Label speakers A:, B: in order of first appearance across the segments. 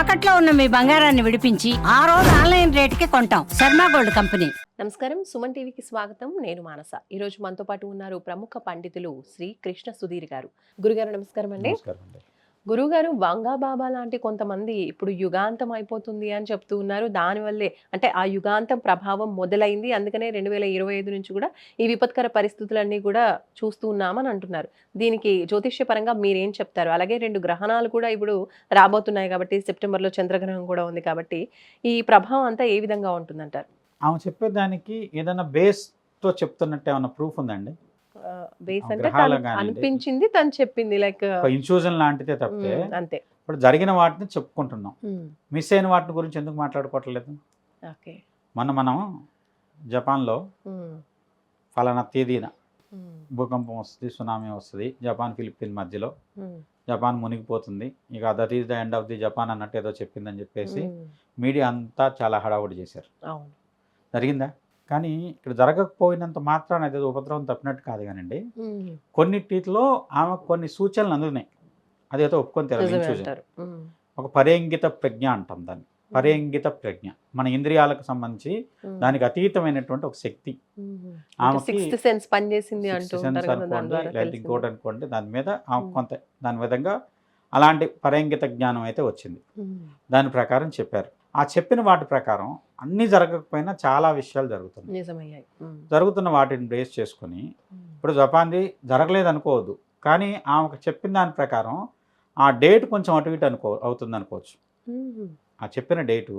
A: తాకట్లో ఉన్న మీ బంగారాన్ని విడిపించి ఆ రోజు ఆన్లైన్ రేటుకి కొంటాం. Sharma gold company.
B: నమస్కారం. సుమన్ టీవీకి స్వాగతం. నేను మానస. ఈ రోజు మనతో పాటు ఉన్నారు ప్రముఖ పండితులు శ్రీ కృష్ణ సుధీర్ గారు. గురుగారు నమస్కారం అండి
C: గురువుగారు
B: గురుగారు బాబా లాంటి కొంతమంది ఇప్పుడు యుగాంతం అయిపోతుంది అని చెప్తూ ఉన్నారు. దానివల్లే అంటే ఆ యుగాంతం ప్రభావం మొదలైంది. అందుకనే రెండు వేల ఇరవై ఐదు నుంచి కూడా ఈ విపత్కర పరిస్థితులన్నీ కూడా చూస్తూ ఉన్నామని అంటున్నారు. దీనికి జ్యోతిష్య పరంగా మీరేం చెప్తారు? అలాగే రెండు గ్రహణాలు కూడా ఇప్పుడు రాబోతున్నాయి కాబట్టి సెప్టెంబర్లో చంద్రగ్రహణం కూడా ఉంది కాబట్టి ఈ ప్రభావం అంతా ఏ విధంగా ఉంటుందంటారు?
C: ఆమె చెప్పేదానికి ఏదైనా బేస్తో చెప్తున్నట్టు ఏమైనా ప్రూఫ్ ఉందండి
B: బేస్ అంటే. అనిపించింది తను చెప్పింది లైక్
C: ఇన్సూజన్ లాంటిదే తప్పితే
B: అంతే.
C: ఇప్పుడు జరిగిన వాటిని చెప్పుకుంటున్నాం. మిస్ అయిన వాటి గురించి ఎందుకు మాట్లాడుకోవట్లేదు? మొన్న మనం జపాన్లో ఫలానా తేదీన భూకంపం వస్తుంది సునామీ వస్తుంది జపాన్ ఫిలిప్పీన్ మధ్యలో. జపాన్ మునిగిపోతుంది. ఇక that is the end of the Japan అన్నట్టు ఏదో చెప్పిందని చెప్పేసి మీడియా అంతా చాలా హడావుడి చేశారు. జరిగిందా? కానీ ఇక్కడ జరగకపోయినంత మాత్రాన అదేదో ఉపద్రవం తప్పినట్టు కాదు కానండి. కొన్నిటిలో ఆమె కొన్ని సూచనలు అందున్నాయి. అదేదో ఒప్పుకొని
B: ఉమ్,
C: ఒక పరేంగిత ప్రజ్ఞ అంటాం దాన్ని. పరేంగిత ప్రజ్ఞ. మన ఇంద్రియాలకు సంబంధించి దానికి అతీతమైనటువంటి ఒక శక్తి.
B: సెన్స్ పనిచేసింది.
C: ఇంకోటి అనుకోండి దాని మీద ఆమె. కొంత దాని విధంగా అలాంటి పరేంగిత జ్ఞానం అయితే వచ్చింది. దాని ప్రకారం చెప్పారు. ఆ చెప్పిన వాటి ప్రకారం అన్నీ జరగకపోయినా చాలా విషయాలు జరుగుతున్నాయి. జరుగుతున్న వాటిని బేస్ చేసుకొని ఇప్పుడు జపాన్ది జరగలేదు అనుకోవద్దు కానీ ఆమెకు చెప్పిన దాని ప్రకారం ఆ డేట్ కొంచెం అటు ఇటు అనుకో అవుతుంది అనుకోవచ్చు. ఆ చెప్పిన డేటు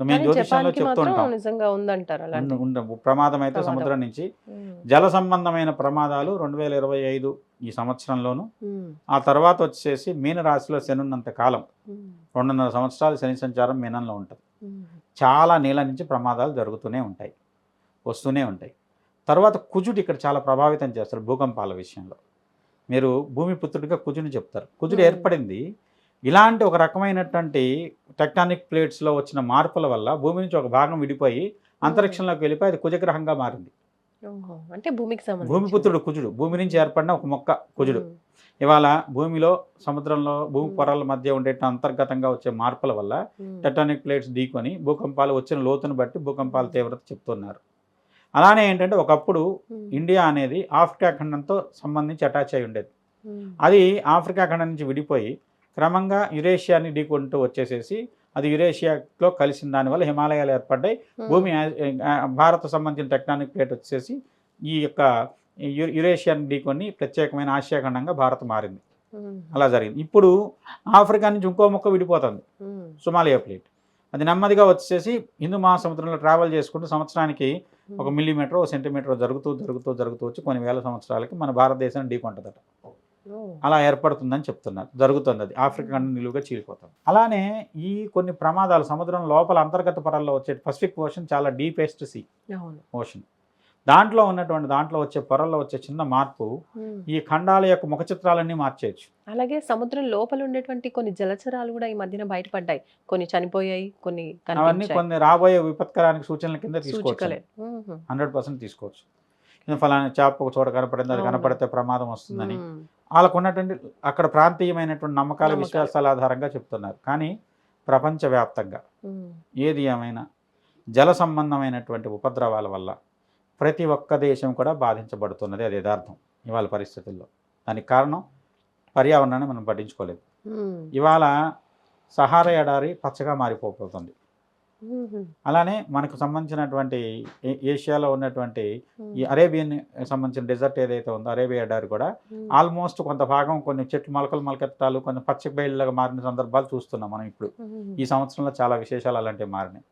C: మేము జ్యోతిషంలో చెప్తుంటాం ప్రమాదం అయితే. సముద్రం నుంచి. జల సంబంధమైన ప్రమాదాలు రెండు వేల ఇరవై ఐదు ఈ సంవత్సరంలోను ఆ తర్వాత వచ్చేసి మీన రాశిలో శని ఉన్నంత కాలం రెండున్నర సంవత్సరాలు శని సంచారం మీనంలో ఉంటుంది. చాలా నీళ్ళ నుంచి ప్రమాదాలు జరుగుతూనే ఉంటాయి వస్తూనే ఉంటాయి. తర్వాత కుజుడు ఇక్కడ చాలా ప్రభావితం చేస్తారు భూకంపాల విషయంలో. మీరు భూమి పుత్రుడిగా కుజుని చెప్తారు. కుజుడు. ఏర్పడింది ఇలాంటి ఒక రకమైనటువంటి టెక్టానిక్ ప్లేట్స్లో వచ్చిన మార్పుల వల్ల భూమి నుంచి ఒక భాగం విడిపోయి అంతరిక్షంలోకి వెళ్ళిపోయి అది కుజగ్రహంగా మారింది.
B: అంటే భూమికి సంబంధించి
C: భూమిపుత్రుడు కుజుడు. భూమి నుంచి ఏర్పడిన ఒక మొక్క కుజుడు. ఇవాళ భూమిలో సముద్రంలో భూమి. పొరల మధ్య ఉండే అంతర్గతంగా వచ్చే మార్పుల వల్ల టెక్టానిక్ ప్లేట్స్ ఢీకొని భూకంపాలు వచ్చిన లోతును బట్టి భూకంపాల తీవ్రత చెప్తున్నారు. అలానే ఏంటంటే ఒకప్పుడు ఇండియా అనేది ఆఫ్రికా ఖండంతో సంబంధించి అటాచ్ అయి ఉండేది. అది ఆఫ్రికా ఖండం నుంచి విడిపోయి క్రమంగా యురేషియాని ఢీకొంటూ వచ్చేసేసి అది యురేషియాలో కలిసిన దానివల్ల హిమాలయాలు ఏర్పడ్డాయి. భూమి ఆ, భారత్ సంబంధించిన టెక్టానిక్ ప్లేట్ వచ్చేసి ఈ యొక్క యురేషియాని ఢీకొని ప్రత్యేకమైన ఆసియా ఖండంగా భారత్ మారింది. అలా జరిగింది. ఇప్పుడు ఆఫ్రికా నుంచి ఇంకో మొక్క విడిపోతుంది. Somalia plate. అది నెమ్మదిగా వచ్చేసి హిందూ మహాసముద్రంలో ట్రావెల్ చేసుకుంటూ సంవత్సరానికి ఒక మిల్లీమీటర్ ఒక సెంటీమీటర్ జరుగుతూ జరుగుతూ జరుగుతూ వచ్చి కొన్ని వేల సంవత్సరాలకి మన భారతదేశాన్ని ఢీకొంటుందట అలా ఏర్పడుతుందని చెప్తున్నారు. జరుగుతుంది అది. ఆఫ్రికా ఖండం నిలువుగా చీలిపోతుంది అలానే ఈ కొన్ని ప్రమాదాలు సముద్రం లోపల అంతర్గత పొరల్లో వచ్చే పసిఫిక్ ఓషన్ చాలా డీపెస్ట్ సీ ఓషన్ దాంట్లో ఉన్నటువంటి దాంట్లో వచ్చే పొరల్లో వచ్చే చిన్న మార్పు. ఈ ఖండాల యొక్క ముఖ చిత్రాలన్నీ మార్చేయచ్చు.
B: అలాగే సముద్రం లోపల ఉండేటువంటి కొన్ని జలచరాలు కూడా ఈ మధ్యన బయటపడ్డాయి. కొన్ని చనిపోయాయి కొన్ని
C: అవన్నీ కొన్ని రాబోయే విపత్కరానికి సూచనల కింద తీసుకోవచ్చు. హండ్రెడ్ పర్సెంట్ తీసుకోవచ్చు. ఫలానా చేప ఒక చోట కనపడింది అది. కనపడితే ప్రమాదం వస్తుందని. వాళ్ళకు ఉన్నటువంటి అక్కడ ప్రాంతీయమైనటువంటి నమ్మకాల. విశ్వాసాల ఆధారంగా చెప్తున్నారు కానీ ప్రపంచవ్యాప్తంగా. ఏది ఏమైనా జల సంబంధమైనటువంటి ఉపద్రవాల వల్ల ప్రతి ఒక్క దేశం కూడా బాధించబడుతున్నది అది యథార్థం ఇవాళ పరిస్థితుల్లో దానికి కారణం పర్యావరణాన్ని మనం పట్టించుకోలేదు. ఇవాళ సహారా ఎడారి పచ్చగా మారిపోతుంది. అలానే మనకు సంబంధించినటువంటి ఏషియాలో ఉన్నటువంటి. ఈ అరేబియన్ సంబంధించిన డెజర్ట్ ఏదైతే ఉందో అరేబియా ఎడారి కూడా. ఆల్మోస్ట్ కొంత భాగం కొన్ని చెట్లు మొలకలు మొలకెత్తాలు కొన్ని పచ్చ బయళ్ళగా మారిన సందర్భాలు చూస్తున్నాం మనం ఇప్పుడు. ఈ సంవత్సరంలో చాలా విశేషాలు అలాంటివి మారినాయి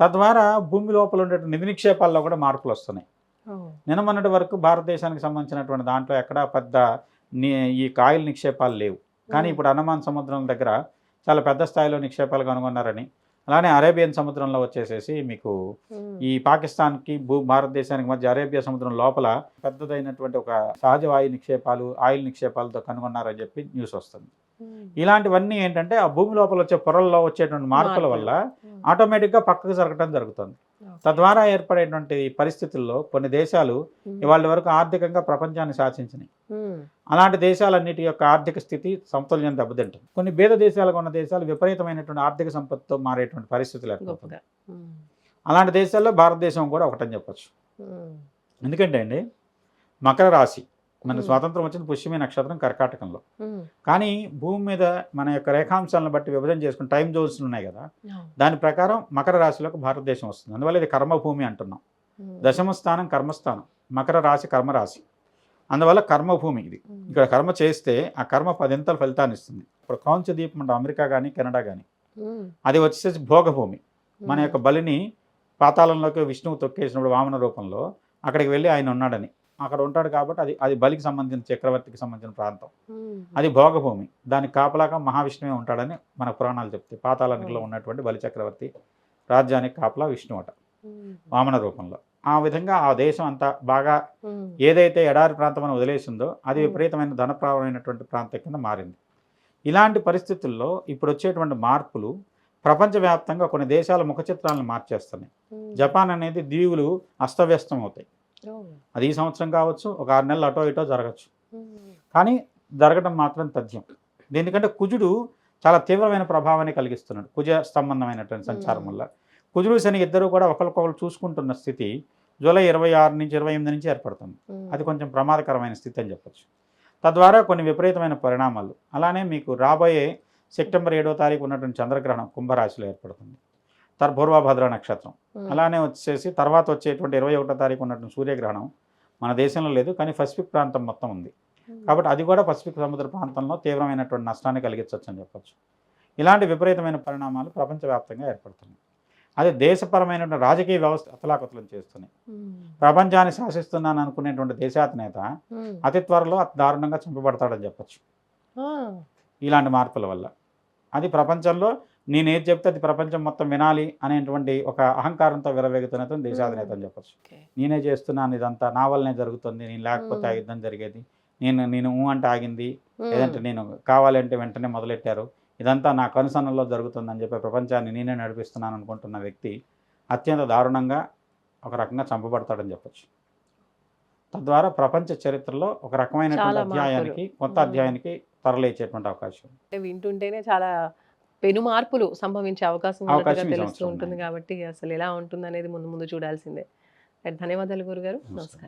C: తద్వారా భూమి లోపల ఉండే నిధి నిక్షేపాల్లో కూడా మార్పులు వస్తున్నాయి. నిన్న మొన్నటి వరకు భారతదేశానికి సంబంధించినటువంటి దాంట్లో ఎక్కడా పెద్ద ఈ కాయల నిక్షేపాలు లేవు కానీ. ఇప్పుడు అండమాన్ సముద్రం దగ్గర చాలా పెద్ద స్థాయిలో నిక్షేపాలు కనుగొన్నారని అలానే అరేబియన్ సముద్రంలో వచ్చేసేసి మీకు. ఈ పాకిస్తాన్కి భూ భారతదేశానికి మధ్య అరేబియా సముద్రం లోపల పెద్దదైనటువంటి ఒక సహజ వాయు నిక్షేపాలు ఆయిల్ నిక్షేపాలతో కనుగొన్నారని చెప్పి న్యూస్ వస్తుంది. ఇలాంటివన్నీ ఏంటంటే ఆ భూమి లోపల వచ్చే పొరల్లో వచ్చేటువంటి మార్పుల. వల్ల. ఆటోమేటిక్గా పక్కకు జరగటం జరుగుతుంది. తద్వారా ఏర్పడేటువంటి పరిస్థితుల్లో కొన్ని దేశాలు ఇవాళ వరకు ఆర్థికంగా ప్రపంచాన్ని శాసించినాయి. అలాంటి దేశాలన్నిటి యొక్క ఆర్థిక స్థితి సమతుల్యం దెబ్బతింటుంది. కొన్ని బీద దేశాలుగా ఉన్న దేశాలు విపరీతమైనటువంటి ఆర్థిక సంపత్తితో మారేటువంటి పరిస్థితులు ఏర్పడుతుంది అలాంటి దేశాల్లో భారతదేశం కూడా ఒకటని చెప్పొచ్చు. ఎందుకంటే అండి మకర రాశి మన. స్వాతంత్రం వచ్చిన పుష్యమి నక్షత్రం కర్కాటకంలో. కానీ భూమి మీద మన యొక్క రేఖాంశాలను బట్టి విభజన చేసుకుని టైం జోన్స్ ఉన్నాయి కదా. దాని ప్రకారం మకర రాశిలోకి భారతదేశం వస్తుంది. అందువల్ల ఇది కర్మభూమి అంటున్నాం. దశమ స్థానం కర్మస్థానం మకర రాశి కర్మరాశి. అందువల్ల కర్మభూమి ఇది. ఇక్కడ కర్మ చేస్తే ఆ కర్మ పదింతల ఫలితాన్ని ఇస్తుంది. ఇప్పుడు క్రౌంచ దీపం అంటే అమెరికా కానీ కెనడా కానీ అది వచ్చేసి భోగభూమి. మన యొక్క బలిని పాతాళంలోకి విష్ణువు తొక్కేసినప్పుడు వామన రూపంలో అక్కడికి వెళ్ళి ఆయన ఉన్నాడని. అక్కడ ఉంటాడు కాబట్టి అది అది బలికి సంబంధించిన చక్రవర్తికి సంబంధించిన ప్రాంతం. అది భోగభూమి. దానికి కాపలాగా మహావిష్ణువే ఉంటాడని మన పురాణాలు చెప్తాయి. పాతాళనిలో ఉన్నటువంటి బలి చక్రవర్తి రాజ్యానికి కాపలా విష్ణు అట
B: ఉమ్,
C: వామన రూపంలో. ఆ విధంగా ఆ దేశం అంతా బాగా ఏదైతే ఎడారి ప్రాంతం అని వదిలేసిందో అది. విపరీతమైన ధనప్రావమైనటువంటి ప్రాంతం కింద మారింది. ఇలాంటి పరిస్థితుల్లో ఇప్పుడు వచ్చేటువంటి మార్పులు ప్రపంచవ్యాప్తంగా కొన్ని దేశాల ముఖ చిత్రాలను మార్చేస్తున్నాయి. జపాన్ అనేది దీవులు అస్తవ్యస్తం అవుతాయి అది ఈ సంవత్సరం కావచ్చు ఒక ఆరు నెలలు అటో ఇటో జరగచ్చు. కానీ జరగడం మాత్రం తథ్యం. దీనికంటే కుజుడు చాలా తీవ్రమైన ప్రభావాన్ని కలిగిస్తున్నాడు. కుజ సంబంధమైనటువంటి సంచారం వల్ల. కుజుడు శని ఇద్దరు కూడా ఒకరికొకరు చూసుకుంటున్న స్థితి జూలై ఇరవై ఆరు నుంచి ఇరవై ఎనిమిది నుంచి ఏర్పడుతుంది. అది కొంచెం ప్రమాదకరమైన స్థితి అని చెప్పొచ్చు. తద్వారా కొన్ని విపరీతమైన పరిణామాలు. అలానే మీకు రాబోయే సెప్టెంబర్ ఏడో తారీఖు ఉన్నటువంటి చంద్రగ్రహణం కుంభరాశిలో ఏర్పడుతుంది. తర్ పూర్వభద్ర నక్షత్రం. అలానే వచ్చేసి తర్వాత వచ్చేటువంటి ఇరవై ఒకటో తారీఖు ఉన్నటువంటి సూర్యగ్రహణం మన దేశంలో లేదు కానీ పసిఫిక్ ప్రాంతం మొత్తం ఉంది. కాబట్టి అది కూడా పసిఫిక్ సముద్ర ప్రాంతంలో తీవ్రమైనటువంటి నష్టాన్ని కలిగించవచ్చు అని చెప్పొచ్చు. ఇలాంటి విపరీతమైన పరిణామాలు ప్రపంచవ్యాప్తంగా ఏర్పడుతున్నాయి. అదే దేశపరమైనటువంటి రాజకీయ వ్యవస్థ అతలాకుతలం చేస్తున్నాయి. ప్రపంచాన్ని శాసిస్తున్నాను అనుకునేటువంటి దేశాధినేత అతి త్వరలో అతి దారుణంగా చంపబడతాడని చెప్పొచ్చు. ఇలాంటి మార్పుల వల్ల. అది ప్రపంచంలో నేనేది చెప్తే అది ప్రపంచం మొత్తం వినాలి అనేటువంటి ఒక అహంకారంతో విరవేగుతున్నతను దేశాధినేత అని చెప్పొచ్చు. నేనే చేస్తున్నాను ఇదంతా నా వల్లనే జరుగుతుంది. నేను లేకపోతే ఆ. యుద్ధం జరిగేది. నేను నేను ఊ అంటే ఆగింది. లేదంటే నేను కావాలంటే వెంటనే మొదలెట్టారు. ఇదంతా నా కనుసన్నల్లో జరుగుతుందని చెప్పి ప్రపంచాన్ని నేనే నడిపిస్తున్నాను అనుకుంటున్న వ్యక్తి అత్యంత దారుణంగా ఒక రకంగా చంపబడతాడని చెప్పొచ్చు. తద్వారా ప్రపంచ చరిత్రలో ఒక రకమైనటువంటి. అధ్యాయానికి కొత్త. అధ్యాయానికి తరలేచేటువంటి అవకాశం.
B: వింటుంటేనే చాలా పెను మార్పులు సంభవించే అవకాశం ఉన్నట్టుగా తెలుస్తూ ఉంటుంది. కాబట్టి అసలు ఎలా ఉంటుంది అనేది ముందు ముందు చూడాల్సిందే ధన్యవాదాలు గురుగారు. నమస్కారం